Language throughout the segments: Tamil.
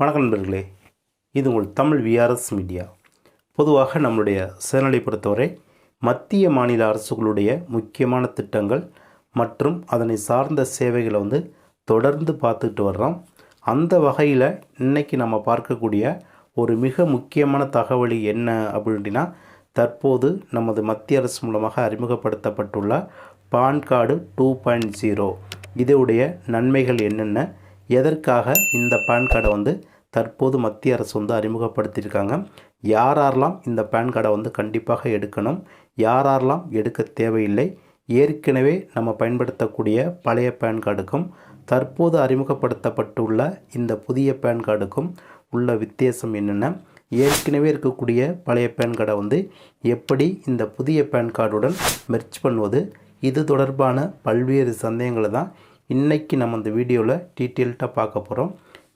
வணக்கம் நண்பர்களே. இது உங்கள் தமிழ் விஆர்எஸ் மீடியா பொதுவாக நம்மளுடைய சேனலை பொறுத்தவரை மத்திய மாநில அரசுகளுடைய முக்கியமான திட்டங்கள் மற்றும் அதனை சார்ந்த சேவைகளை வந்து தொடர்ந்து பார்த்துட்டு வர்றோம். அந்த வகையில் இன்றைக்கி நம்ம பார்க்கக்கூடிய ஒரு மிக முக்கியமான தகவல் என்ன அப்படின்னா தற்போது நமது மத்திய அரசு மூலமாக அறிமுகப்படுத்தப்பட்டுள்ள PAN card two point zero. இதோடைய நன்மைகள் என்னென்ன? எதற்காக இந்த பேன் கார்டை வந்து தற்போது மத்திய அரசு வந்து அறிமுகப்படுத்தியிருக்காங்க? யாரெல்லாம் இந்த பேன் கார்டை வந்து கண்டிப்பாக எடுக்கணும்? யாரெல்லாம் எடுக்க தேவையில்லை? ஏற்கனவே நம்ம பயன்படுத்தக்கூடிய பழைய பேன் கார்டுக்கும் தற்போது அறிமுகப்படுத்தப்பட்டுள்ள இந்த புதிய பேன் கார்டுக்கும் உள்ள வித்தியாசம் என்னென்ன? ஏற்கனவே இருக்கக்கூடிய பழைய பேன் கார்டை வந்து எப்படி இந்த புதிய பேன் கார்டுடன் மெர்ச் பண்ணுவது? இது தொடர்பான பல்வேறு சந்தேகங்களை தான் இன்றைக்கி நம்ம இந்த வீடியோவில் டீட்டெயில்ட்டாக பார்க்க போகிறோம்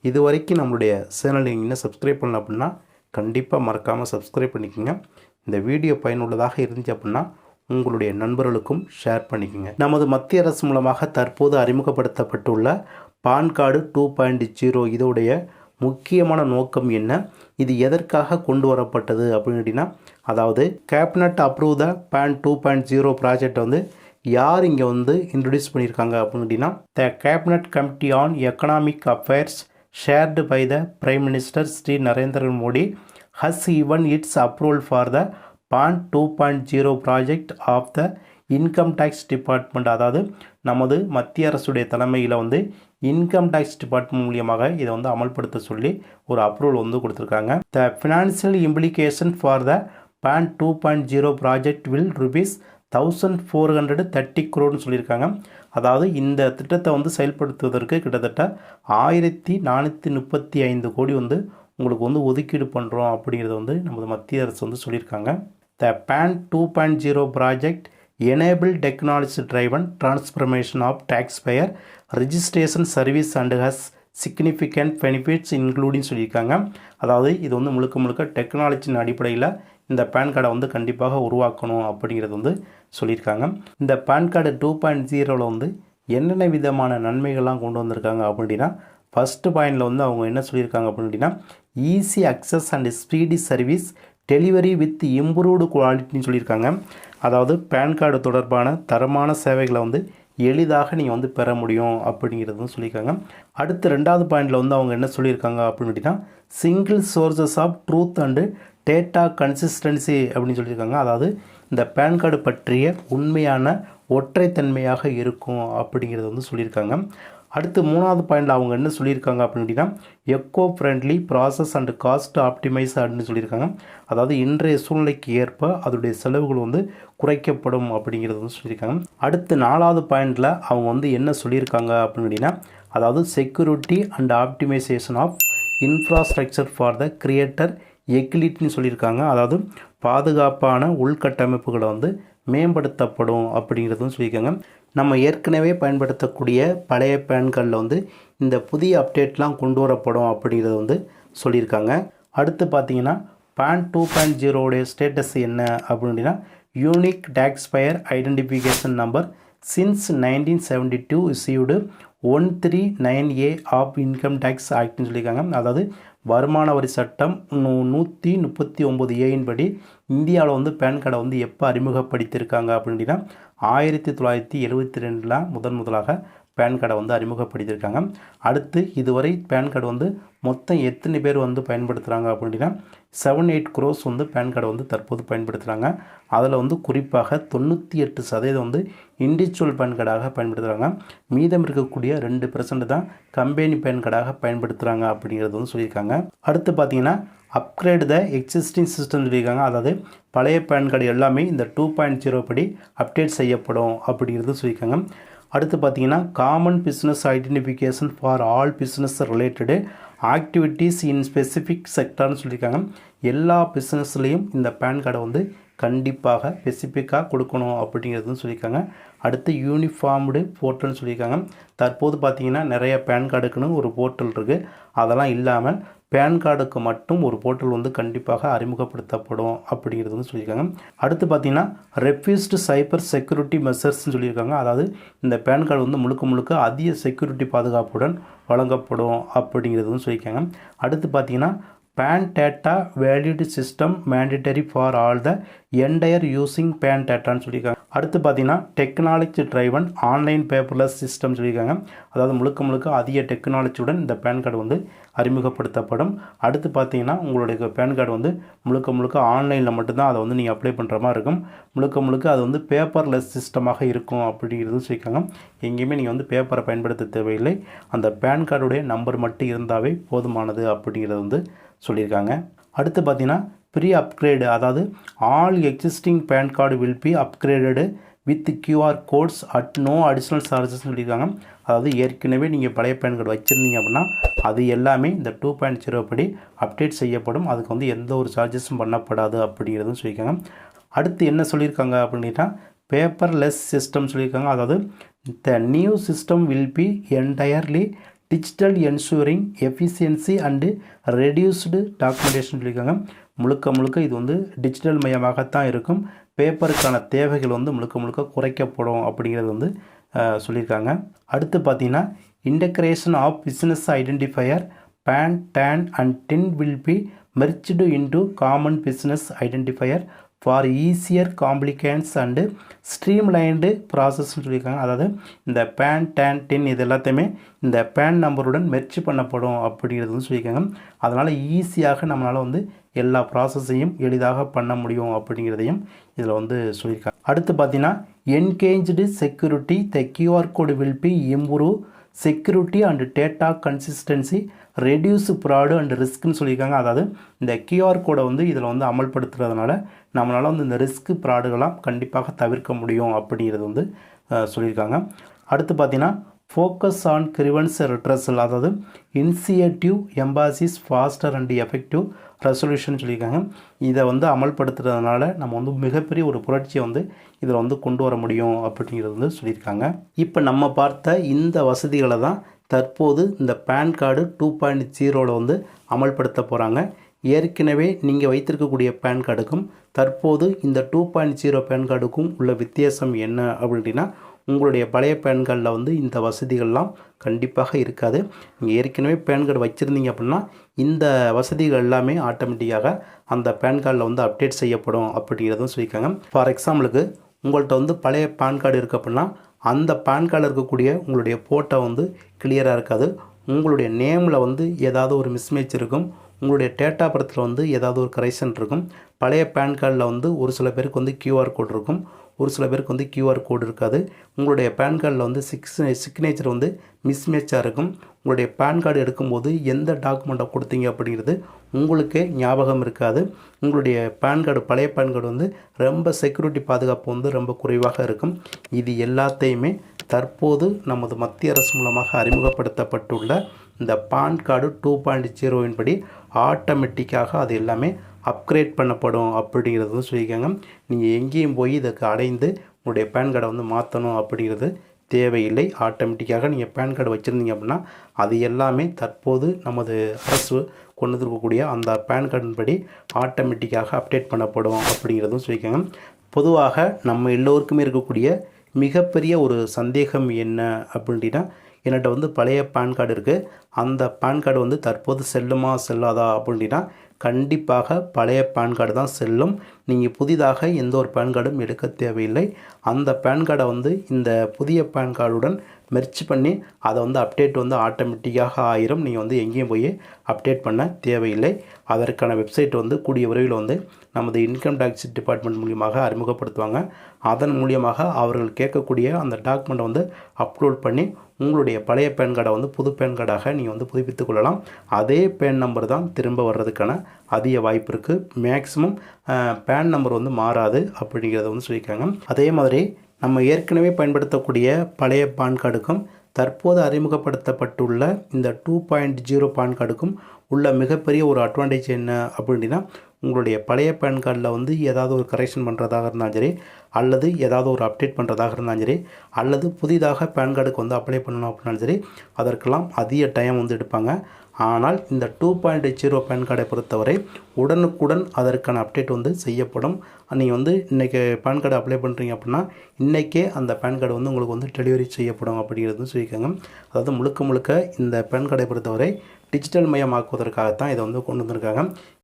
இது வரைக்கும் நம்மளுடைய சேனலை இன்னும் சப்ஸ்கிரைப் பண்ணல அப்படின்னா கண்டிப்பாக மறக்காமல் சப்ஸ்கிரைப் பண்ணிக்கோங்க. இந்த வீடியோ பயனுள்ளதாக இருந்துச்சு அப்படின்னா உங்களுடைய நண்பர்களுக்கும் ஷேர் பண்ணிக்கோங்க. நமது மத்திய அரசு மூலமாக தற்போது அறிமுகப்படுத்தப்பட்டுள்ள PAN card two point zero இதோடைய முக்கியமான நோக்கம் என்ன? இது எதற்காக கொண்டு வரப்பட்டது அப்படின்னா அதாவது cabinet approve the PAN two point zero project வந்து யார் இங்கே வந்து இன்ட்ரடியூஸ் பண்ணியிருக்காங்க அப்படின்னு அப்படின்னா the cabinet committee on economic affairs shared by the prime minister Shri Narendra Modi has given its approval for the PAN two point zero project of the income tax department அதாவது நமது மத்திய அரசுடைய தலைமையில் வந்து இன்கம் டேக்ஸ் டிபார்ட்மெண்ட் மூலியமாக இதை வந்து அமல்படுத்த சொல்லி ஒரு அப்ரூவல் வந்து கொடுத்துருக்காங்க. The financial implication for the PAN two point zero project will rupees thousand four hundred thirty க்ரோன்னு சொல்லியிருக்காங்க. அதாவது இந்த திட்டத்தை வந்து செயல்படுத்துவதற்கு கிட்டத்தட்ட ஆயிரத்தி நானூற்றி முப்பத்தி ஐந்து கோடி வந்து உங்களுக்கு வந்து ஒதுக்கீடு பண்ணுறோம் அப்படிங்கிறத வந்து நமது மத்திய அரசு வந்து சொல்லியிருக்காங்க. The PAN two point zero project enable technology driven transformation of taxpayer registration service and has significant benefits including சொல்லியிருக்காங்க. அதாவது இது வந்து முழுக்க முழுக்க டெக்னாலஜியின் அடிப்படையில் இந்த பேன் கார்டை வந்து கண்டிப்பாக உருவாக்கணும் அப்படிங்கிறது வந்து சொல்லியிருக்காங்க. இந்த பேன் கார்டு டூ பாயிண்ட் ஜீரோவில் வந்து என்னென்ன விதமான நன்மைகள்லாம் கொண்டு வந்திருக்காங்க அப்படின்னா ஃபஸ்ட்டு பாயிண்டில் வந்து அவங்க என்ன சொல்லியிருக்காங்க அப்படின்னா easy access and speedy service delivery with improved குவாலிட்டின்னு சொல்லியிருக்காங்க. அதாவது பேன் கார்டு தொடர்பான தரமான சேவைகளை வந்து எளிதாக நீங்கள் வந்து பெற முடியும் அப்படிங்கிறதும் சொல்லியிருக்காங்க. அடுத்து ரெண்டாவது பாயிண்டில் வந்து அவங்க என்ன சொல்லியிருக்காங்க அப்படின்னா single sources of truth and data consistency அப்படின்னு சொல்லியிருக்காங்க. அதாவது இந்த பேன் கார்டு பற்றிய உண்மையான ஒற்றைத்தன்மையாக இருக்கும் அப்படிங்கிறத வந்து சொல்லியிருக்காங்க. அடுத்து மூணாவது பாயிண்டில் அவங்க என்ன சொல்லியிருக்காங்க அப்படின்னா eco friendly process and cost optimise அப்படின்னு சொல்லியிருக்காங்க. அதாவது இன்றைய சூழ்நிலைக்கு ஏற்ப அதோடைய செலவுகள் வந்து குறைக்கப்படும் அப்படிங்கிறது வந்து சொல்லியிருக்காங்க. அடுத்து நாலாவது பாயிண்டில் அவங்க வந்து என்ன சொல்லியிருக்காங்க அப்படின்னா அதாவது security and optimisation of infrastructure for the creator எக்லிட்னு சொல்லியிருக்காங்க. அதாவது பாதுகாப்பான உள்கட்டமைப்புகளை வந்து மேம்படுத்தப்படும் அப்படிங்கிறதும் சொல்லியிருக்காங்க. நம்ம ஏற்கனவே பயன்படுத்தக்கூடிய பழைய பேன்களில் வந்து இந்த புதிய அப்டேட்லாம் கொண்டு வரப்படும் அப்படிங்கிறது வந்து சொல்லியிருக்காங்க. அடுத்து பார்த்தீங்கன்னா பேன் டூ பாயிண்ட் ஜீரோடைய ஸ்டேட்டஸ் என்ன அப்படின்னா unique taxpayer identification number since nineteen seventy two issued one three nine A of income tax ஆக்ட்னு சொல்லியிருக்காங்க. அதாவது வருமான வரி சட்டம் நூ நூற்றி முப்பத்தி ஒம்பது ஏயின் படி இந்தியாவில் வந்து பேன் கார்டை வந்து எப்போ அறிமுகப்படுத்தியிருக்காங்க அப்படின்னா ஆயிரத்தி தொள்ளாயிரத்தி எழுபத்தி ரெண்டில் முதன் முதலாக பேன் கார்டை வந்து அறிமுகப்படுத்தியிருக்காங்க. அடுத்து இதுவரை பேன் கார்டு வந்து மொத்தம் எத்தனை பேர் வந்து பயன்படுத்துகிறாங்க அப்படின்னா செவன் எயிட் க்ரோஸ் வந்து பேன் கார்டை வந்து தற்போது பயன்படுத்துகிறாங்க அதில் வந்து குறிப்பாக தொண்ணூற்றி எட்டு சதவீதம் வந்து இண்டிவிஜுவல் பேன் கார்டாக பயன்படுத்துகிறாங்க மீதம் இருக்கக்கூடிய ரெண்டு பெர்சன்ட் தான் கம்பெனி பேன் கார்டாக பயன்படுத்துகிறாங்க அப்படிங்கிறது வந்து சொல்லியிருக்காங்க. அடுத்து பார்த்தீங்கன்னா அப்கிரேட் த எக்ஸிஸ்டிங் சிஸ்டம் சொல்லியிருக்காங்க. அதாவது பழைய பேன் கார்டு எல்லாமே இந்த டூ பாயிண்ட் ஜீரோ படி அப்டேட் செய்யப்படும் அப்படிங்கிறது சொல்லியிருக்காங்க. அடுத்து பார்த்தீங்கன்னா common business identification for all business related activities in specific செக்டர்னு சொல்லியிருக்காங்க. எல்லா பிஸ்னஸ்லேயும் இந்த பேன் கார்டை வந்து கண்டிப்பாக ஸ்பெசிஃபிக்காக கொடுக்கணும் அப்படிங்கிறதும் சொல்லியிருக்காங்க. அடுத்து யூனிஃபார்ம்டு போர்ட்டல்னு சொல்லியிருக்காங்க. தற்போது பார்த்தீங்கன்னா நிறைய பேன் கார்டுக்குன்னு ஒரு போர்ட்டல் இருக்குது அதெல்லாம் இல்லாமல் பேன் கார்டுக்கு மட்டும் ஒரு போர்ட்டல் வந்து கண்டிப்பாக அறிமுகப்படுத்தப்படும் அப்படிங்கிறது வந்து சொல்லியிருக்காங்க. அடுத்து பார்த்தீங்கன்னா ரெஃப்யூஸ்டு சைபர் செக்யூரிட்டி மெசர்ஸ்னு சொல்லியிருக்காங்க. அதாவது இந்த பேன் கார்டு வந்து முழுக்க முழுக்க அதிக செக்யூரிட்டி பாதுகாப்புடன் வழங்கப்படும் அப்படிங்கிறது வந்து சொல்லியிருக்காங்க. அடுத்து பார்த்தீங்கன்னா PAN data valid system mandatory for all the entire using PAN டேட்டான்னு சொல்லியிருக்காங்க. அடுத்து பார்த்தீங்கன்னா technology driven online paperless system சொல்லியிருக்காங்க. அதாவது முழுக்க முழுக்க அதிக டெக்னாலஜியுடன் இந்த பேன் கார்டு வந்து அறிமுகப்படுத்தப்படும். அடுத்து பார்த்தீங்கன்னா உங்களுடைய பேன் கார்டு வந்து முழுக்க முழுக்க ஆன்லைனில் மட்டும்தான் அதை வந்து நீங்கள் அப்ளை பண்ணுற மாதிரி இருக்கும். முழுக்க முழுக்க அது வந்து பேப்பர்லெஸ் சிஸ்டமாக இருக்கும் அப்படிங்கிறது சொல்லியிருக்காங்க. எங்கேயுமே நீங்கள் வந்து பேப்பரை பயன்படுத்த தேவையில்லை. அந்த பேன் கார்டுடைய நம்பர் மட்டும் இருந்தாவே போதுமானது அப்படிங்கிறது வந்து சொல்லியிருக்காங்க. அடுத்து பார்த்தீங்கன்னா ப்ரீ அப்கிரேடு அதாவது all existing PAN card will be upgraded with QR codes at no additional charges சொல்லியிருக்காங்க. அதாவது ஏற்கனவே நீங்கள் பழைய பேன் கார்டு வச்சுருந்தீங்க அப்படின்னா அது எல்லாமே இந்த டூ பாயிண்ட் ஜீரோ படி அப்டேட் செய்யப்படும். அதுக்கு வந்து எந்த ஒரு சார்ஜஸும் பண்ணப்படாது அப்படிங்கிறதும் சொல்லியிருக்காங்க. அடுத்து என்ன சொல்லியிருக்காங்க அப்படின்னா பேப்பர்லெஸ் சிஸ்டம் சொல்லியிருக்காங்க. அதாவது the new system will be entirely digital ensuring efficiency and reduced documentation சொல்லியிருக்காங்க. முழுக்க முழுக்க இது வந்து டிஜிட்டல் மயமாகத்தான் இருக்கும். பேப்பருக்கான தேவைகள் வந்து முழுக்க முழுக்க குறைக்கப்படும் அப்படிங்கிறது வந்து சொல்லியிருக்காங்க. அடுத்து பார்த்தீங்கன்னா integration of business identifier PAN TAN and TIN will be merged into common business identifier for easier compliance and streamlined ப்ராசஸ்ன்னு சொல்லியிருக்காங்க. அதாவது இந்த பேன் டேன் டின் இது எல்லாத்தையுமே இந்த பேன் நம்பருடன் மெர்ச் பண்ணப்படும் அப்படிங்கிறது வந்து சொல்லியிருக்காங்க. அதனால் ஈஸியாக நம்மளால் வந்து எல்லா ப்ராசஸையும் எளிதாக பண்ண முடியும் அப்படிங்கிறதையும் இதில் வந்து சொல்லியிருக்காங்க. அடுத்து பார்த்தீங்கன்னா engaged security the QR code will be improve security and data consistency reduce fraud and ரிஸ்க்னு சொல்லியிருக்காங்க. அதாவது இந்த கியூஆர் கோடை வந்து இதில் வந்து அமல்படுத்துறதுனால நம்மளால் வந்து இந்த ரிஸ்க் ப்ராடுகளாம் கண்டிப்பாக தவிர்க்க முடியும் அப்படிங்கிறது வந்து சொல்லியிருக்காங்க. அடுத்து பார்த்திங்கன்னா ஃபோக்கஸ் ஆன் கிரிவன்ஸ் ரிட்ரஸல் அதாவது initiative emphasis faster and effective resolution சொல்லியிருக்காங்க. இதை வந்து அமல்படுத்துறதுனால நம்ம வந்து மிகப்பெரிய ஒரு புரட்சியை வந்து இதில் வந்து கொண்டு வர முடியும் அப்படிங்கிறது வந்து சொல்லியிருக்காங்க. இப்போ நம்ம பார்த்த இந்த வசதிகளை தான் தற்போது இந்த பேன் கார்டு டூ பாயிண்ட் ஜீரோவில் வந்து அமல்படுத்த போகிறாங்க ஏற்கனவே நீங்கள் வைத்திருக்கக்கூடிய பேன் கார்டுக்கும் தற்போது இந்த டூ பாயிண்ட் ஜீரோ பேன் கார்டுக்கும் உள்ள வித்தியாசம் என்ன அப்படின்னா உங்களுடைய பழைய பேன் கார்டில் வந்து இந்த வசதிகள்லாம் கண்டிப்பாக இருக்காது. நீங்கள் ஏற்கனவே பேன் கார்டு வச்சுருந்தீங்க அப்படின்னா இந்த வசதிகள் எல்லாமே ஆட்டோமேட்டிக்காக அந்த பேன் கார்டில் வந்து அப்டேட் செய்யப்படும் அப்படிங்கிறதும் சொல்லியிருக்காங்க. ஃபார் எக்ஸாம்பிளுக்கு உங்கள்கிட்ட வந்து பழைய பேன் கார்டு இருக்குது அப்படின்னா அந்த பேன் கார்டில் இருக்கக்கூடிய உங்களுடைய ஃபோட்டோ வந்து கிளியராக இருக்காது. உங்களுடைய நேமில் வந்து ஏதாவது ஒரு மிஸ்மேட்ச் இருக்கும். உங்களுடைய டேட்டா படத்தில் வந்து ஏதாவது ஒரு கரெக்ஷன் இருக்கும். பழைய பேன் கார்டில் வந்து ஒரு சில பேருக்கு வந்து கியூஆர் கோட் இருக்கும். ஒரு சில பேருக்கு வந்து கியூஆர் கோடு இருக்காது. உங்களுடைய பேன் கார்டில் வந்து சிக்ஸ் சிக்னேச்சர் வந்து மிஸ்மேட்சாக இருக்கும். உங்களுடைய பேன் கார்டு எடுக்கும்போது எந்த டாக்குமெண்ட்டை கொடுத்தீங்க அப்படிங்கிறது உங்களுக்கே ஞாபகம் இருக்காது. உங்களுடைய பேன் கார்டு பழைய பேன் கார்டு வந்து ரொம்ப செக்யூரிட்டி பாதுகாப்பு வந்து ரொம்ப குறைவாக இருக்கும். இது எல்லாத்தையுமே தற்போது நமது மத்திய அரசு மூலமாக அறிமுகப்படுத்தப்பட்டுள்ள இந்த பான் கார்டு டூ பாயிண்ட் ஜீரோவின் படி ஆட்டோமேட்டிக்காக அது எல்லாமே அப்கிரேட் பண்ணப்படும் அப்படிங்கிறது வந்து சொல்லியிருக்காங்க. நீங்கள் எங்கேயும் போய் இதுக்கு அடைந்து உங்களுடைய பேன் கார்டை வந்து மாற்றணும் அப்படிங்கிறது தேவையில்லை. ஆட்டோமேட்டிக்காக நீங்கள் பேன் கார்டு வச்சுருந்தீங்க அப்படின்னா அது எல்லாமே தற்போது நமது அரசு கொண்டு இருக்கக்கூடிய அந்த பேன் கார்டின் படி ஆட்டோமேட்டிக்காக அப்டேட் பண்ணப்படும் அப்படிங்கிறதும் சொல்லியிருக்காங்க. பொதுவாக நம்ம எல்லோருக்குமே இருக்கக்கூடிய மிகப்பெரிய ஒரு சந்தேகம் என்ன அப்படின்னா என்கிட்ட வந்து பழைய பேன் கார்டு இருக்குது அந்த பேன் கார்டு வந்து தற்போது செல்லுமா செல்லாதா அப்படின்னா கண்டிப்பாக பழைய பேன் கார்டு தான் செல்லும். நீங்கள் புதிதாக எந்த ஒரு பேன் கார்டும் எடுக்க தேவையில்லை. அந்த பேன் கார்டை வந்து இந்த புதிய பேன் கார்டுடன் மெர்ச் பண்ணி அதை வந்து அப்டேட் வந்து ஆட்டோமேட்டிக்காக ஆயிரும். நீங்கள் வந்து எங்கேயும் போய் அப்டேட் பண்ண தேவையில்லை. அதற்கான வெப்சைட் வந்து கூடிய விரைவில் வந்து நமது இன்கம் டேக்ஸ் டிபார்ட்மெண்ட் மூலியமாக அறிமுகப்படுத்துவாங்க. அதன் மூலியமாக அவர்கள் கேட்கக்கூடிய அந்த டாக்குமெண்ட் வந்து அப்லோட் பண்ணி உங்களுடைய பழைய பேன் கார்டை வந்து புது பேன் கார்டாக நீங்கள் வந்து புதுப்பித்துக் கொள்ளலாம். அதே பேன் நம்பர் தான் திரும்ப வர்றதுக்கான அதிக வாய்ப்பு இருக்குது மேக்ஸிமம் பேன் நம்பர் வந்து மாறாது அப்படிங்கிறத வந்து சொல்லியிருக்காங்க. அதே மாதிரி நம்ம ஏற்கனவே பயன்படுத்தக்கூடிய பழைய பான் கார்டுக்கும் தற்போது அறிமுகப்படுத்தப்பட்டுள்ள இந்த டூ பாயிண்ட் ஜீரோ பான் கார்டுக்கும் உள்ள மிகப்பெரிய ஒரு அட்வான்டேஜ் என்ன அப்படின்னா உங்களுடைய பழைய பேன் கார்டில் வந்து ஏதாவது ஒரு கரெக்ஷன் பண்ணுறதாக இருந்தாலும் சரி அல்லது ஏதாவது ஒரு அப்டேட் பண்ணுறதாக இருந்தாலும் சரி அல்லது புதிதாக பேன் கார்டுக்கு வந்து அப்ளை பண்ணணும் அப்படின்னாலும் சரி அதற்கெல்லாம் அதிக டைம் வந்து எடுப்பாங்க. ஆனால் இந்த டூ பாயிண்ட் ஜீரோ பேன் கார்டை பொறுத்தவரை உடனுக்குடன் அதற்கான அப்டேட் வந்து செய்யப்படும். நீங்கள் வந்து இன்றைக்கி பேன் கார்டு அப்ளை பண்ணுறீங்க அப்படின்னா இன்றைக்கே அந்த பேன் கார்டு வந்து உங்களுக்கு வந்து டெலிவரி செய்யப்படும் அப்படிங்கிறது சொல்லியிருக்காங்க. அதாவது முழுக்க முழுக்க இந்த பேன் கார்டை பொறுத்தவரை டிஜிட்டல் மயமாக்குவதற்காகத்தான் இதை வந்து கொண்டு வந்திருக்காங்க.